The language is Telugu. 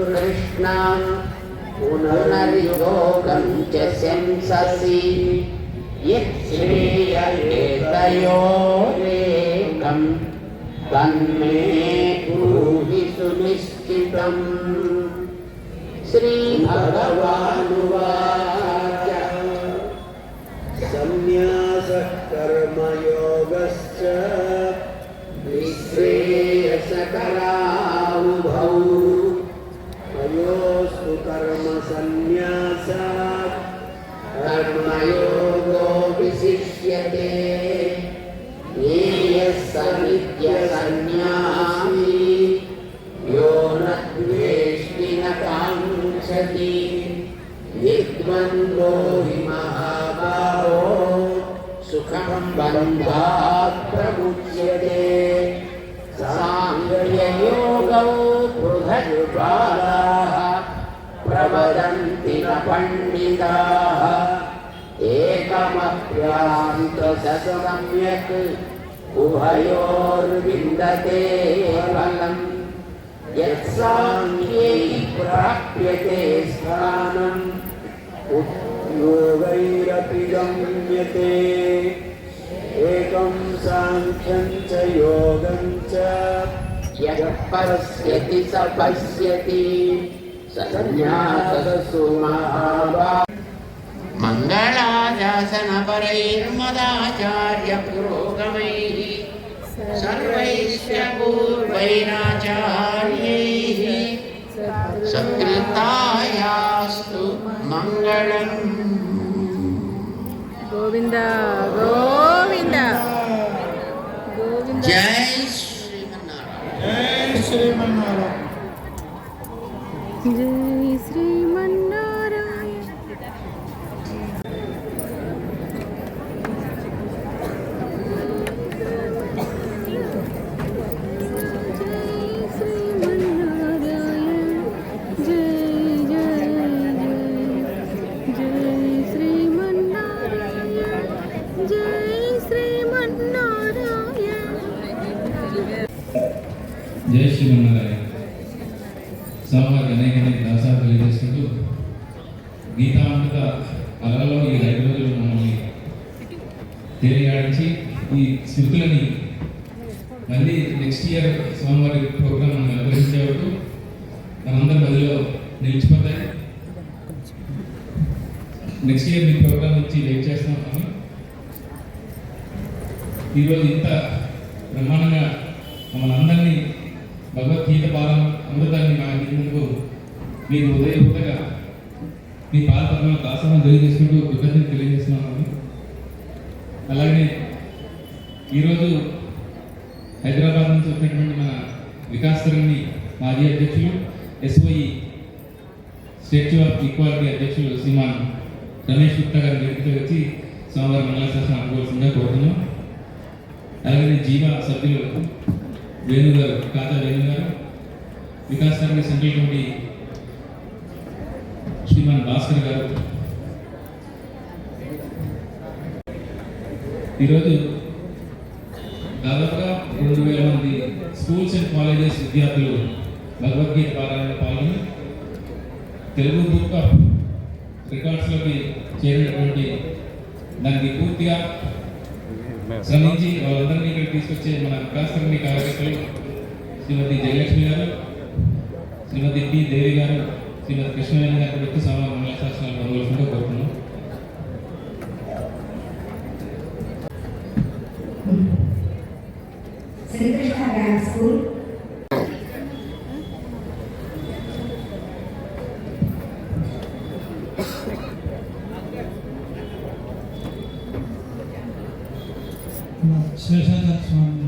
कृष्ण पुनर्योगं च शंससि यच्छ्रेयेतयोरेकं तन्मे ब्रूहि सुनिश्चितम् श्रीभगवानुवाच संन्यासः कर्मयोगश्च विश्रेयसकरावुभौ विशिष्यते ज्ञेयः समित्यसन्न्यासी यो न द्वेष्टि न काङ्क्षति विद्वन्द्वो हि महाभावो सुखं बन्धात् प्रमुच्यते साङ्गययोगौ बृहद्बालाः प्रवदन्ति न पण्डिताः एकमप्यान्तसम्यक् उभयोर्विन्दते फलम् यत्साङ्ख्ये प्राप्यते स्थानम् योगैरपि गम्यते एकं साङ्ख्यं च योगं च यः पश्यति स पश्यति सन्न्याससु महाभा मङ्गलाशासनपरैर्मदाचार्यपुरोगमैः सर्वैश्च पूर्वैराचार्यैः सकृतायास्तु मङ्गलम् गोविन्द गोविन्द जय श्रीमन्नारायण जय श्रीमन्नारायण जय श्री జై శ్రీమన్నారాయణ స్వామివారికి అనేక అనేక దాసాలు తెలియజేసుకుంటూ గీతామృత కళలో ఈ లైబ్రరీలో రోజులు మమ్మల్ని తేలియాడించి ఈ స్మృతులని మళ్ళీ నెక్స్ట్ ఇయర్ స్వామివారి ప్రోగ్రామ్ మనం నిర్వహించే వరకు మనందరి బదిలో నిలిచిపోతాయి. నెక్స్ట్ ఇయర్ మీ ప్రోగ్రామ్ నుంచి వెయిట్ చేస్తాం ఈరోజు ఇంత బ్రహ్మాండంగా మమ్మల్ని అందరినీ భగవద్గీత బాలం అమృతాన్ని మా ఇంటి ముందుకు మీకు ఉదయపూర్వక మీ పాలపద్మ దాసనం తెలియజేసుకుంటూ కృతజ్ఞత తెలియజేస్తున్నాను అలాగే ఈరోజు హైదరాబాద్ నుంచి వచ్చినటువంటి మన వికాస్ తరంగి మాజీ అధ్యక్షులు ఎస్ఓఈ స్టాచ్యూ ఆఫ్ ఈక్వాలిటీ అధ్యక్షులు శ్రీమాన్ రమేష్ గుప్తా గారి దగ్గరికి వచ్చి సోమవారం మంగళశాసనం అనుకోవాల్సిందిగా కోరుతున్నాం. అలాగే జీవ సభ్యులు వేణు గారు కాతా వేణు గారు వికాస్ తరంగి సెంట్రల్ కమిటీ శ్రీమాన్ భాస్కర్ గారు. ఈరోజు దాదాపుగా రెండు వేల మంది స్కూల్స్ అండ్ కాలేజెస్ విద్యార్థులు భగవద్గీత పారాయణలో పాల్గొని తెలుగు బుక్ ఆఫ్ రికార్డ్స్లోకి చేరినటువంటి దానికి పూర్తిగా శ్రమించి వాళ్ళందరినీ ఇక్కడ తీసుకొచ్చే మన వికాసకర్మి కార్యకర్తలు శ్రీమతి జయలక్ష్మి గారు శ్రీమతి పి దేవి గారు శ్రీమతి కృష్ణవేణి గారు వ్యక్తి సమాన మంగళ శాస్త్రాలు పొందవలసిందిగా కోరుతున్నాం శ్రీకృష్ణ స్కూల్. శేషాచార్య స్వామి